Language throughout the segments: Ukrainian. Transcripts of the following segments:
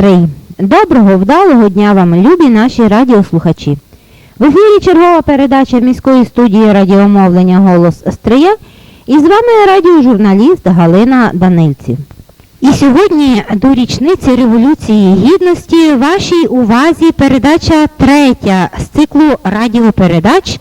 Стрий. Доброго, вдалого дня вам, любі наші радіослухачі. В ефірі чергова передача міської студії радіомовлення Голос Стрия і з вами радіожурналіст Галина Данильців. І сьогодні до річниці Революції Гідності вашій увазі передача третя з циклу радіопередач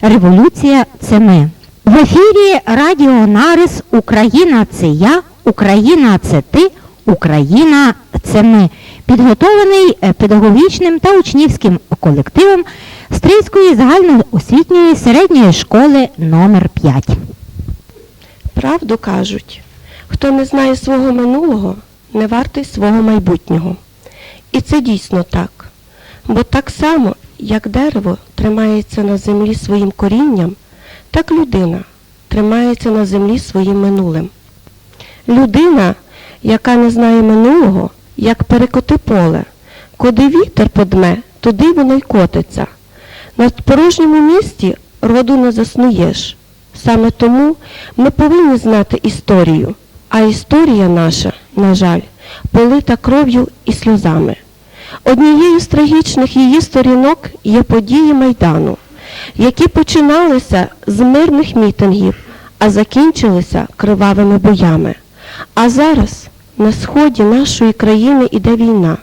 Революція це ми. В ефірі Радіо Нарис Україна це я, Україна це ти, Україна це ми. Підготовлений е, педагогічним та учнівським колективом Стрийської загальноосвітньої середньої школи номер 5. Правду кажуть, хто не знає свого минулого, не вартий свого майбутнього. І це дійсно так. Бо так само, як дерево тримається на землі своїм корінням, так людина тримається на землі своїм минулим. Людина, яка не знає минулого, як перекоти поле, куди вітер подме, туди воно й котиться. На порожньому місці роду не заснуєш. Саме тому ми повинні знати історію, а історія наша, на жаль, полита кров'ю і сльозами. Однією з трагічних її сторінок є події Майдану, які починалися з мирних мітингів, а закінчилися кривавими боями. А зараз на сході нашої країни іде війна,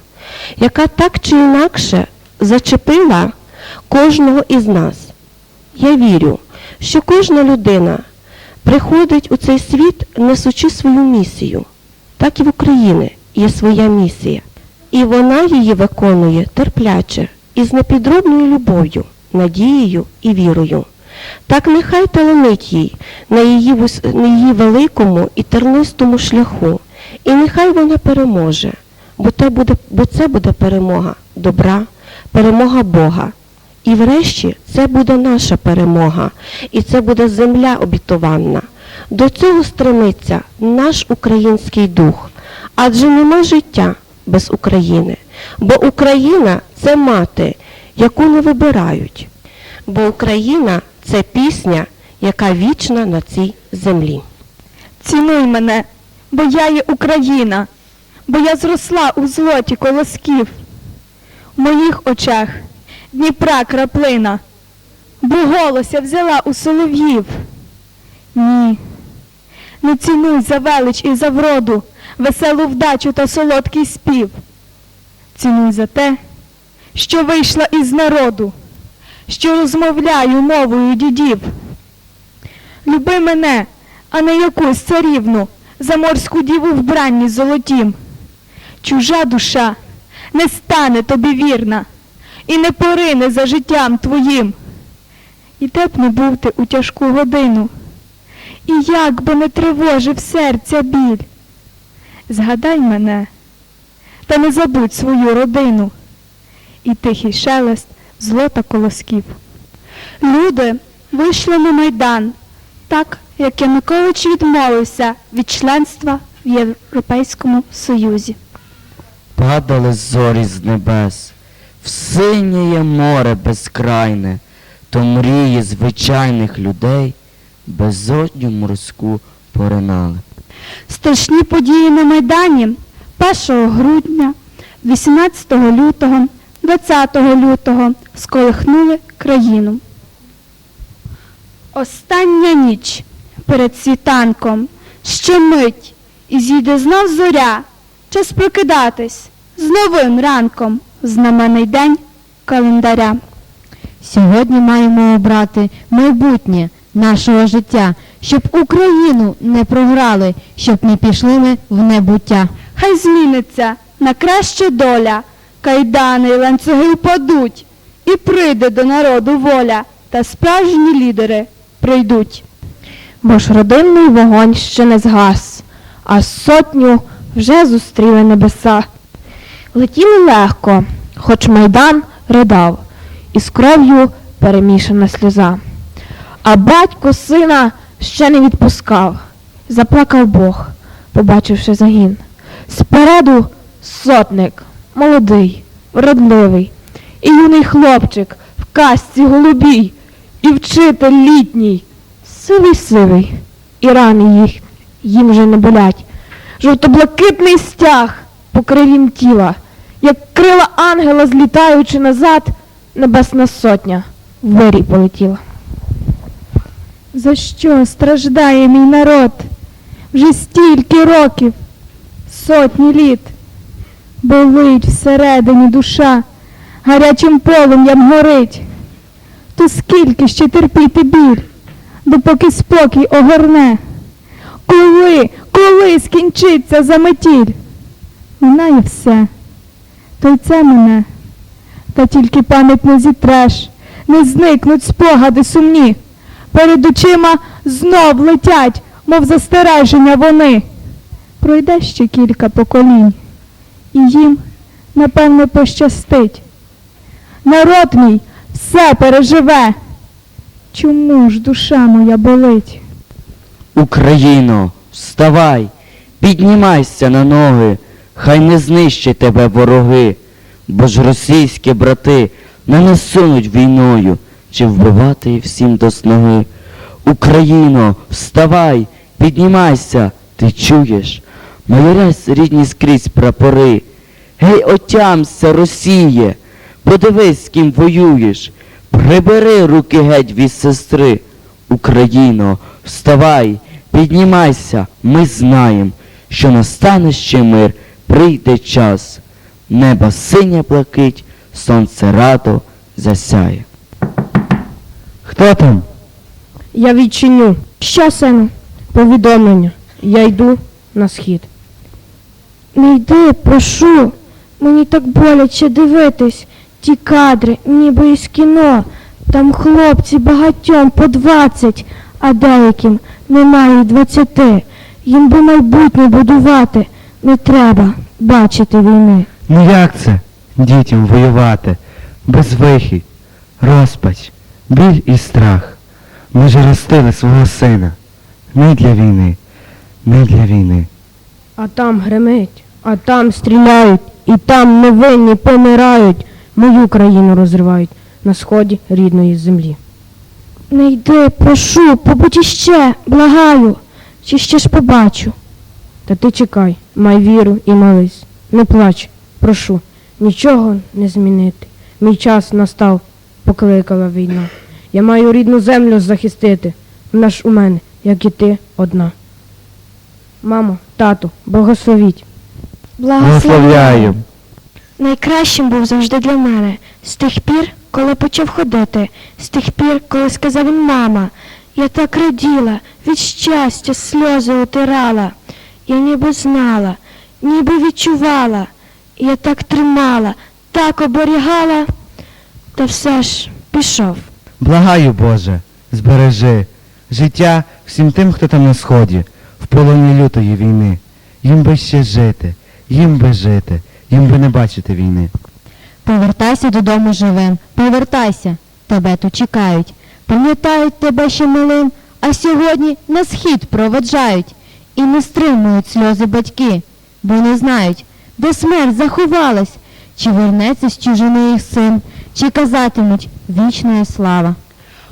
яка так чи інакше зачепила кожного із нас. Я вірю, що кожна людина приходить у цей світ, несучи свою місію. Так і в Україні є своя місія. І вона її виконує терпляче і з непідробною любов'ю, надією і вірою. Так нехай таланить їй на її, на її великому і тернистому шляху, і нехай вона переможе, бо, те буде, бо це буде перемога добра, перемога Бога. І врешті це буде наша перемога, і це буде земля обітованна. До цього стремиться наш український дух, адже нема життя без України, бо Україна це мати, яку не вибирають, бо Україна це пісня, яка вічна на цій землі. Цінуй мене, бо я є Україна, бо я зросла у злоті колосків. В моїх очах Дніпра краплина, бо голося взяла у солов'їв. Ні, не цінуй за велич і за вроду, веселу вдачу та солодкий спів. Цінуй за те, що вийшла із народу, що розмовляю мовою дідів. Люби мене, а не якусь царівну, заморську діву вбранні золотім. Чужа душа не стане тобі вірна і не порине за життям твоїм. І де б не був ти у тяжку годину, і як би не тривожив серця біль. Згадай мене, та не забудь свою родину і тихий шелест злота колосків. Люди вийшли на майдан, так як Янукович відмовився від членства в Європейському Союзі. Падали зорі з небес, в синє море безкрайне, то мрії звичайних людей безодню морську поринали. Страшні події на Майдані 1 грудня, 18 лютого, 20 лютого сколихнули країну. Остання ніч перед світанком, ще мить, і зійде знов зоря, час прокидатись з новим ранком, знаменний день календаря. Сьогодні маємо обрати майбутнє нашого життя, щоб Україну не програли, щоб не пішли ми в небуття. Хай зміниться на краще доля, кайдани й ланцюги впадуть, і прийде до народу воля, та справжні лідери прийдуть. Бо ж родинний вогонь ще не згас, а сотню вже зустріли небеса. Летіли легко, хоч майдан ридав, і з кров'ю перемішана сльоза. А батько сина ще не відпускав. Заплакав Бог, побачивши загін. Спереду сотник, молодий, вродливий, і юний хлопчик в касці голубій, і вчитель літній, сивий сивий, і рани їх їм вже не болять. Жовто-блакитний стяг покривім тіла, як крила ангела, злітаючи назад, небесна сотня в вирій полетіла. За що страждає мій народ? Вже стільки років, сотні літ. Болить всередині душа, гарячим полум'ям горить. То скільки ще терпіти біль, допоки спокій огорне? Коли, коли скінчиться заметіль? Минає все, то й це мене. Та тільки пам'ять не зітреш, не зникнуть спогади сумні. Перед очима знов летять, мов застереження вони. Пройде ще кілька поколінь, і їм, напевно, пощастить. Народ мій все переживе. Чому ж душа моя болить? Україно, вставай, піднімайся на ноги, хай не знищать тебе вороги, бо ж російські брати не насунуть війною, чи вбивати всім до сноги. Україно, вставай, піднімайся, ти чуєш? Майорясь рідні скрізь прапори. Гей, отямся, Росіє, подивись, з ким воюєш. Прибери руки геть від сестри. Україно, вставай, піднімайся, ми знаєм, що настане ще мир, прийде час. Небо синє блакить, сонце радо засяє. Хто там? Я відчиню. Що, сину? Повідомлення. Я йду на схід. Не йди, прошу. Мені так боляче дивитись. Ті кадри, ніби із кіно. Там хлопці багатьом по двадцять, а деяким немає й двадцяти. Їм би майбутнє будувати. Не треба бачити війни. Ну як це? Дітям воювати, безвихідь, розпач, біль і страх. Ми ж ростили свого сина. Не для війни, не для війни. А там гримить, а там стріляють, і там невинні помирають. Мою країну розривають на сході рідної землі. Не йди, прошу, побудь іще, благаю. Чи ще ж побачу? Та ти чекай, май віру і молись. Не плач, прошу, нічого не змінити. Мій час настав, покликала війна. Я маю рідну землю захистити. Вона ж у мене, як і ти, одна. Мамо, тату, благословіть. Благословляю. Найкращим був завжди для мене з тих пір, коли почав ходити, з тих пір, коли сказав він мама. Я так раділа, від щастя сльози утирала. Я ніби знала, ніби відчувала. Я так тримала, так оберігала. Та все ж пішов. Благаю, Боже, збережи життя всім тим, хто там на сході, в полоні лютої війни. Їм би ще жити, їм би жити, їм би не бачити війни. Повертайся додому живим, повертайся, тебе тут чекають. Пам'ятають тебе ще малим, а сьогодні на схід проведжають. І не стримують сльози батьки, бо не знають, де смерть заховалась, чи вернеться з чужини їх син, чи казатимуть вічна слава.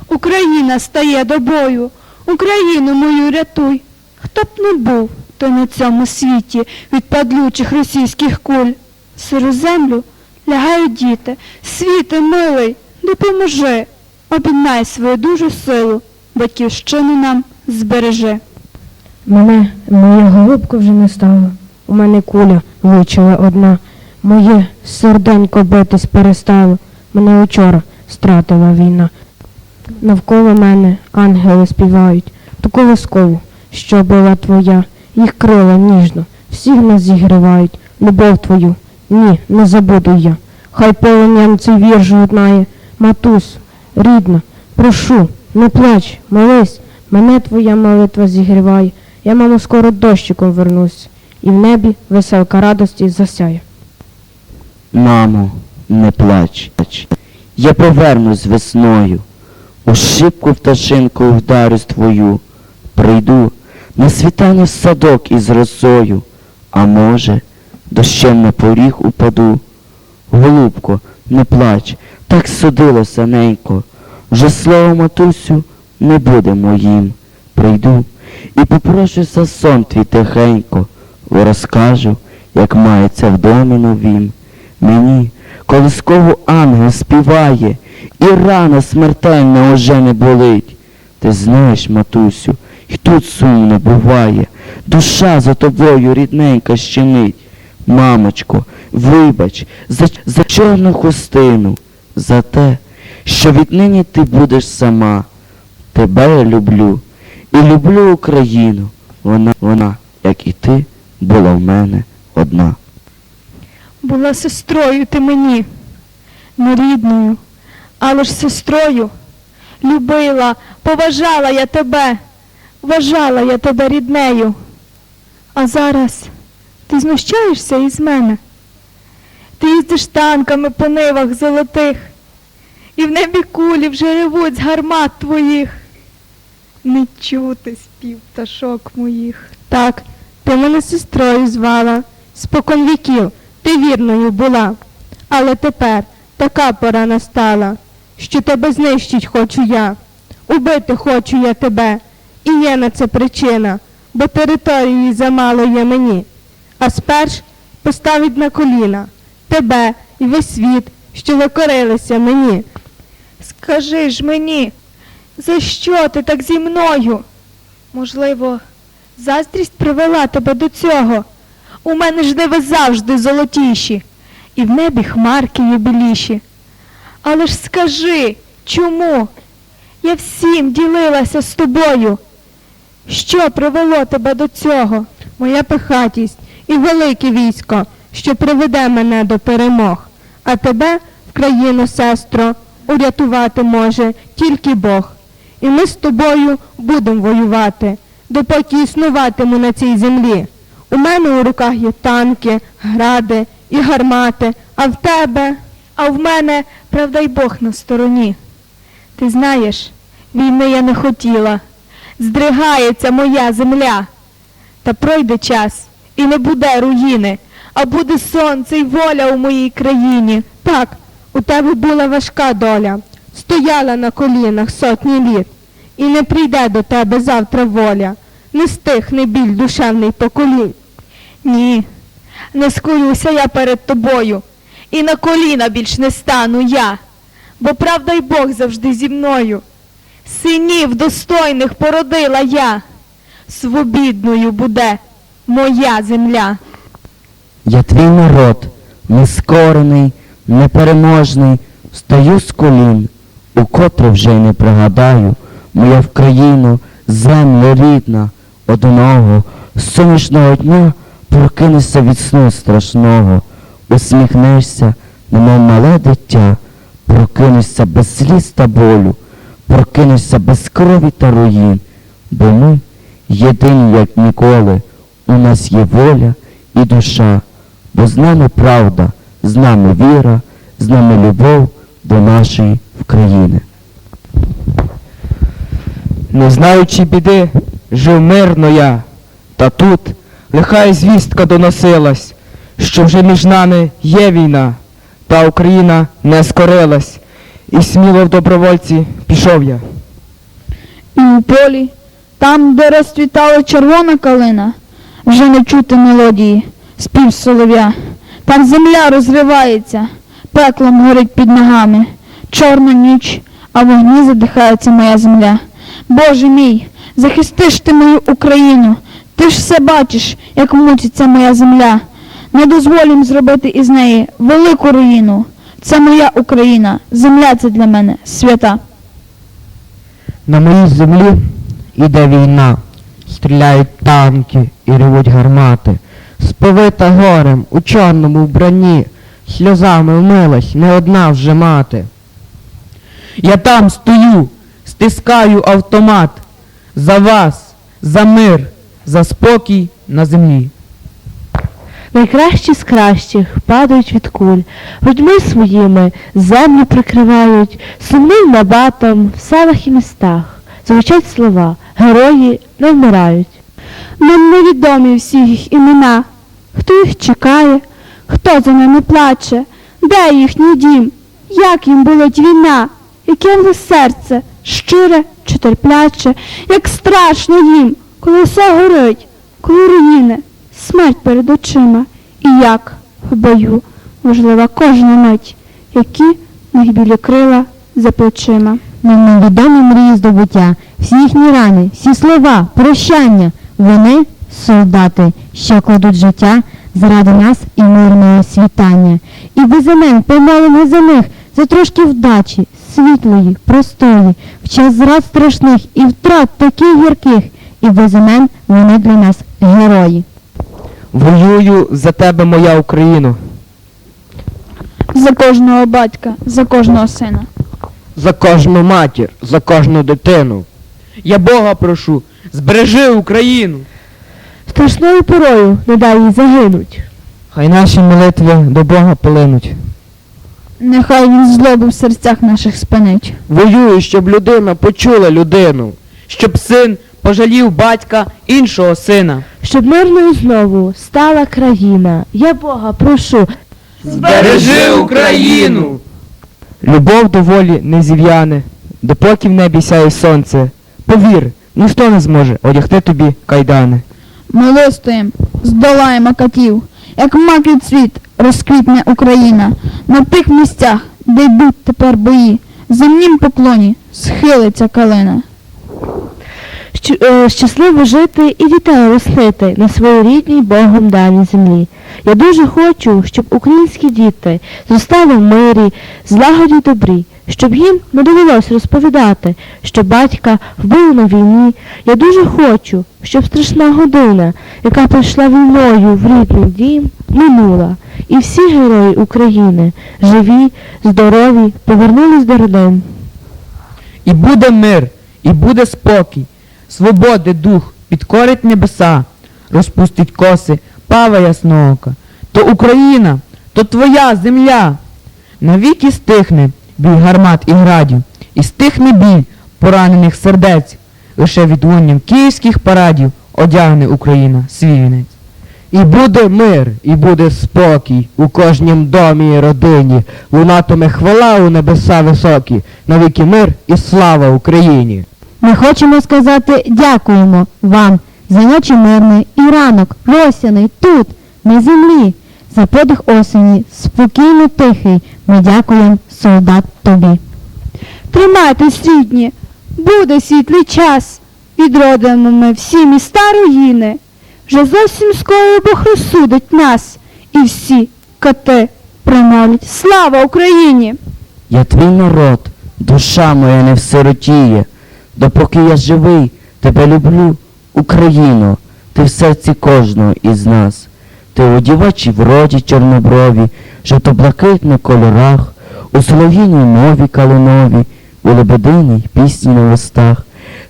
Україна стає до бою, Україну мою рятуй. Хто б не був, то на цьому світі від падлючих російських куль. Сиру землю лягають діти, світи милий, допоможи, об'єднай свою дуже силу, батьківщину нам збережи. Мене, моя голубка вже не стало. У мене куля влучила одна. Моє серденько битись перестало. Мене учора стратила війна. Навколо мене ангели співають ту колоскову, що була твоя, їх крила ніжно, всіх нас зігрівають, любов твою. Ні, не забуду я. Хай полоням цей вірш гуднає. Матус, рідна, прошу, не плач, молись, мене твоя молитва зігріває. Я, мамо, скоро дощиком вернусь, і в небі веселка радості засяє. Мамо, не плач. Я повернусь весною. У шибку пташинку вдарюсь твою. Прийду на світанні садок із росою, а може, дощем на поріг упаду. Голубко, не плач, так судилося ненько. Вже слово матусю не буде моїм. Прийду і попрошу за сон твій тихенько, розкажу, як мається в домі новім. Мені колискову ангел співає, і рана смертельна уже не болить. Ти знаєш, матусю, і тут сумно буває, душа за тобою рідненька щемить. Мамочко, вибач за, за чорну хустину, за те, що віднині ти будеш сама. Тебе я люблю і люблю Україну. Вона, вона, як і ти, була в мене одна. Була сестрою ти мені, не рідною, але ж сестрою. Любила, поважала я тебе, вважала я тебе ріднею. А зараз ти знущаєшся із мене. Ти їздиш танками по нивах золотих, і в небі кулі вже ревуть з гармат твоїх. Не чути спів пташок моїх. Так, ти мене сестрою звала, спокон віків ти вірною була. Але тепер така пора настала, що тебе знищить хочу я. Убити хочу я тебе, і є на це причина, бо території замало є мені. А сперш поставить на коліна тебе і весь світ, що викорилися мені. Скажи ж мені, за що ти так зі мною? Можливо, заздрість привела тебе до цього. У мене ж диви завжди золотіші, і в небі хмарки є. Але ж скажи, чому? Я всім ділилася з тобою. Що привело тебе до цього? Моя пихатість і велике військо, що приведе мене до перемог. А тебе в країну, сестро, урятувати може тільки Бог. І ми з тобою будемо воювати, допоки існуватиму на цій землі. У мене у руках є танки, гради і гармати, а в тебе А в мене, правда й Бог на стороні. Ти знаєш, війни я не хотіла. Здригається моя земля. Та пройде час, і не буде руїни, а буде сонце й воля у моїй країні. так, у тебе була важка доля, стояла на колінах сотні літ, і не прийде до тебе завтра воля, не стихне біль душевний поколінь. Ні, не скорюся я перед тобою, і на коліна більш не стану я, бо правда й Бог завжди зі мною. Синів достойних породила я, свобідною буде моя земля. Я твій народ, нескорений, непереможний, стаю з колін, укотре вже й не пригадаю, моя в країну, земля рідна, одного сонячного дня прокинешся від сну страшного, усміхнешся, немов мале дитя, прокинешся без сліз та болю, прокинешся без крові та руїн, бо ми єдині, як ніколи, у нас є воля і душа, бо з нами правда, з нами віра, з нами любов до нашої України. Не знаючи біди, жив мирно я, та тут лиха звістка доносилась, що вже між нами є війна, та Україна не скорилась, і сміло в добровольці пішов я. І у полі, там, де розцвітала червона калина, вже не чути мелодії, спів солов'я. Там земля розривається, пеклом горить під ногами, чорна ніч, а вогні задихається моя земля. Боже мій, захисти ж ти мою Україну, ти ж все бачиш, як мучиться моя земля. Не дозволім зробити із неї велику руїну. Це моя Україна, земля це для мене свята. На моїй землі іде війна, стріляють танки і ревуть гармати. Сповита горем у чорному вбранні, сльозами вмилась не одна вже мати. Я там стою, стискаю автомат. За вас, за мир, за спокій на землі. Найкращі з кращих падають від куль, грудьми своїми землю прикривають, сумним набатом в селах і містах. Звучать слова, герої не вмирають. Нам невідомі всі їх імена, хто їх чекає, хто за ними плаче, де їхній дім, як їм болить війна, яке в них серце, щире чи терпляче, як страшно їм, коли все горить, коли руїни, смерть перед очима, І як в бою важлива кожна мить, які них білі крила за плечима. Нам невідомі мрії здобуття, всі їхні рани, всі слова, прощання. Вони солдати, що кладуть життя заради нас і мирного світання. І без імен помолимо за них, за трошки вдачі, світлої, простої, в час зрад страшних і втрат таких гірких. І без імен вони для нас герої. Воюю за тебе, моя Україно, За кожного батька, за кожного сина. за кожну матір, за кожну дитину. Я Бога прошу, збережи Україну. Страшною порою не дай їй загинуть. Хай наші молитви до Бога полинуть. Нехай він злобу в серцях наших спинить. Воюю, щоб людина почула людину, щоб син пожалів батька іншого сина. Щоб мирною знову стала країна. Я Бога прошу, Збережи Україну! Любов до волі не зів'яне, допоки в небі сяє сонце. Повір, ніхто не зможе одягти тобі кайдани. Милостуєм, здолаємо катів, як макий цвіт розквітне Україна. На тих місцях, де йдуть тепер бої, земнім поклоні схилиться калина. Е, щасливо жити і вітаю роснити на своїй рідній Богом даній землі. Я дуже хочу, щоб українські діти зростали в мирі, злагоді добрі, щоб їм не довелось розповідати, що батька вбили на війні. Я дуже хочу, щоб страшна година, яка прийшла війною в рідний дім, минула, і всі герої України, живі, здорові, повернулись до родин. І буде мир, і буде спокій, свободи дух підкорить небеса, розпустить коси пава ясноока. То Україна, то твоя земля. Навіки стихне біль гармат і градів, і стихне біль поранених сердець. Лише відлунням київських парадів одягне Україна свій вінець. І буде мир, і буде спокій у кожнім домі і родині. Лунатиме хвала у небеса високі, навіки мир і слава Україні. Ми хочемо сказати дякуємо вам за ночі мирний і ранок росяний тут, на землі, за подих осені, спокійно тихий. Ми дякуємо, солдат, тобі. Тримайтесь, рідні, буде світлий час. Відродимо ми всі міста руїни. Вже зовсім скоро Бог розсудить нас, і всі коти промовлять. Слава Україні! Я твій народ, душа моя не всиротіє. Допоки я живий, тебе люблю, Україно, ти в серці кожного із нас. Ти у дівочій вроді чорноброві, жовто-блакитних кольорах, у солов'їній мові калинові, у лебединій пісні на листах.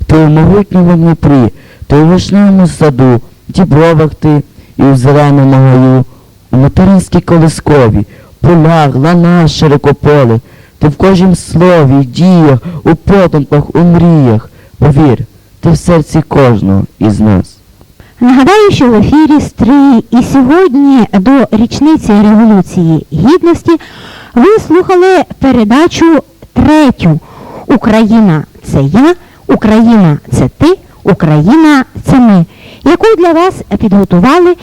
Ти у могутньому Дніпрі, ти у вишневому саду, в дібровах ти і у зеленому гаю, у материнській колискові, полях, лана, широкополе, ти в кожнім слові, діях, у потомках, у мріях. Повір, ти в серці кожного із нас. Нагадаю, що в ефірі Стрій і сьогодні до річниці Революції Гідності ви слухали передачу третю Україна це я, Україна це ти, Україна це ми, яку для вас підготували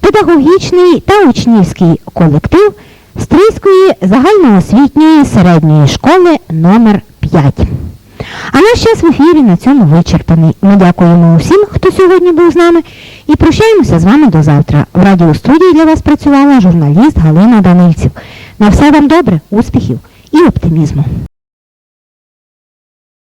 педагогічний та учнівський колектив Стрийської загальноосвітньої середньої школи номер 5. А наш час в ефірі на цьому вичерпаний. Ми дякуємо усім, хто сьогодні був з нами, і прощаємося з вами до завтра. В радіостудії для вас працювала журналіст Галина Данильців. На все вам добре, успіхів і оптимізму.